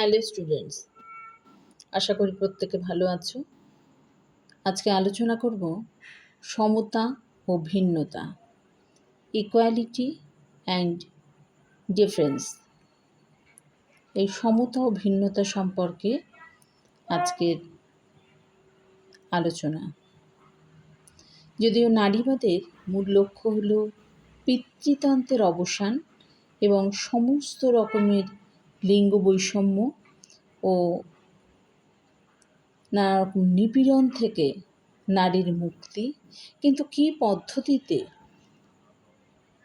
Hello students আশা করি প্রত্যেকে ভালো আছো। আজকে আলোচনা করব সমতা ও ভিন্নতা ইকুয়ালিটি অ্যান্ড ডিফারেন্স এই সমতা ও ভিন্নতা সম্পর্কে আজকের আলোচনা। যদিও নারীবাদের মূল লক্ষ্য হল পিতৃতন্ত্রের অবসান এবং সমস্ত রকমের লিঙ্গ বৈষম্য ও নানা রকম নিপীড়ন থেকে নারীর মুক্তি। কিন্তু কী পদ্ধতিতে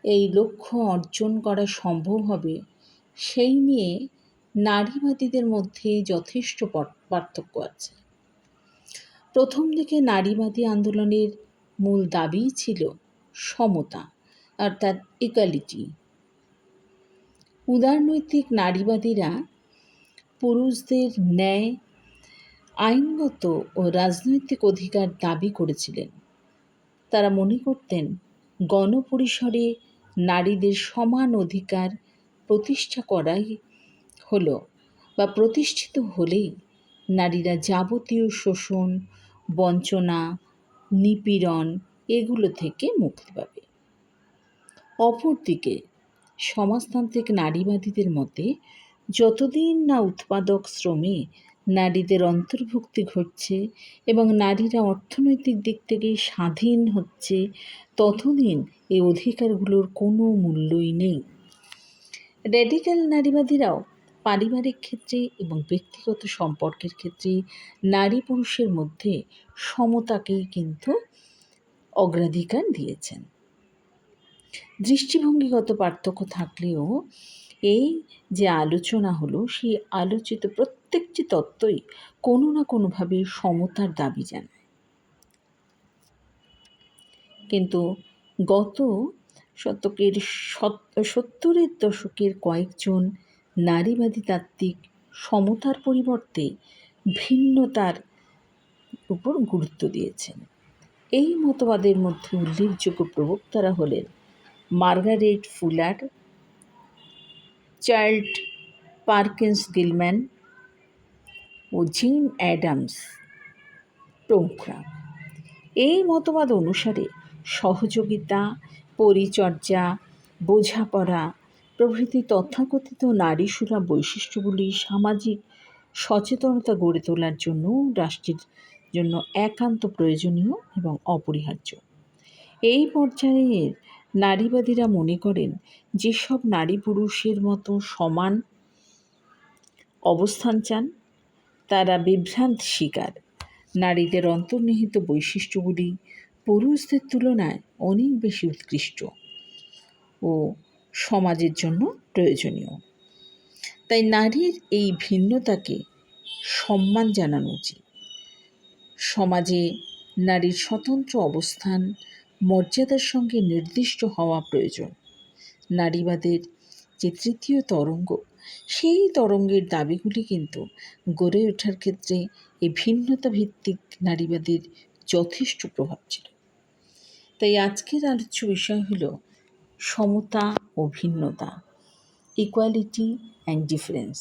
এই লক্ষ্য অর্জন করা সম্ভব হবে, সেই নিয়ে নারীবাদীদের মধ্যে যথেষ্ট পার্থক্য আছে। প্রথম দিকে নারীবাদী আন্দোলনের মূল দাবিই ছিল সমতা, অর্থাৎ ইকালিটি উদারনৈতিক নারীবাদীরা পুরুষদের ন্যায়, আইনগত ও রাজনৈতিক অধিকার দাবি করেছিলেন। তারা মনে করতেন, গণপরিসরে নারীদের সমান অধিকার প্রতিষ্ঠা করাই হলো বা প্রতিষ্ঠিত হলেই নারীরা যাবতীয় শোষণ, বঞ্চনা, নিপীড়ন এগুলো থেকে মুক্তি পাবে। অপরদিকে সমাজতান্ত্রিক নারীবাদীদের মতে, যতদিন না উৎপাদক শ্রমে নারীদের অন্তর্ভুক্তি ঘটছে এবং নারীরা অর্থনৈতিক দিক থেকে স্বাধীন হচ্ছে, ততদিন এই অধিকারগুলোর কোনো মূল্যই নেই। রেডিক্যাল নারীবাদীরাও পারিবারিক ক্ষেত্রে এবং ব্যক্তিগত সম্পর্কের ক্ষেত্রে নারী পুরুষের মধ্যে সমতাকেই কিন্তু অগ্রাধিকার দিয়েছেন। দৃষ্টিভঙ্গিগত পার্থক্য থাকলেও এই যে আলোচনা হলো, সেই আলোচিত প্রত্যেকটি তত্ত্বই কোনো না কোনোভাবে সমতার দাবি জানায়। কিন্তু গত শতকের সত্তরের দশকের কয়েকজন নারীবাদী তাত্ত্বিক সমতার পরিবর্তে ভিন্নতার উপর গুরুত্ব দিয়েছেন। এই মতবাদের মধ্যে উল্লেখযোগ্য প্রবক্তারা হলেন Margaret Fuller Charlotte Perkins Gilman ও জিন অ্যাডামস প্রমুখরা। এই মতবাদ অনুসারে সহযোগিতা, পরিচর্যা, বোঝাপড়া, প্রভৃতি তথাকথিত নারীসুরা বৈশিষ্ট্যগুলি সামাজিক সচেতনতা গড়ে তোলার জন্য রাষ্ট্রের জন্য একান্ত প্রয়োজনীয় এবং অপরিহার্য। এই পর্যায়ের নারীবাদীরা মনে করেন, যেসব নারী পুরুষের মতো সমান অবস্থান চান, তারা বিভ্রান্ত শিকার। নারীদের অন্তর্নিহিত বৈশিষ্ট্যগুলি পুরুষদের তুলনায় অনেক বেশি উৎকৃষ্ট ও সমাজের জন্য প্রয়োজনীয়। তাই নারীর এই ভিন্নতাকে সম্মান জানানো উচিত। সমাজে নারীর স্বতন্ত্র অবস্থান মর্যাদার সঙ্গে নির্দিষ্ট হওয়া প্রয়োজন। নারীবাদের যে তৃতীয় তরঙ্গ, সেই তরঙ্গের দাবিগুলি কিন্তু গড়ে ওঠার ক্ষেত্রে এই ভিন্নতা ভিত্তিক নারীবাদের যথেষ্ট প্রভাব ছিল। তাই আজকের আলোচ্য বিষয় হল সমতা ও ভিন্নতা ইকুয়ালিটি অ্যান্ড ডিফারেন্স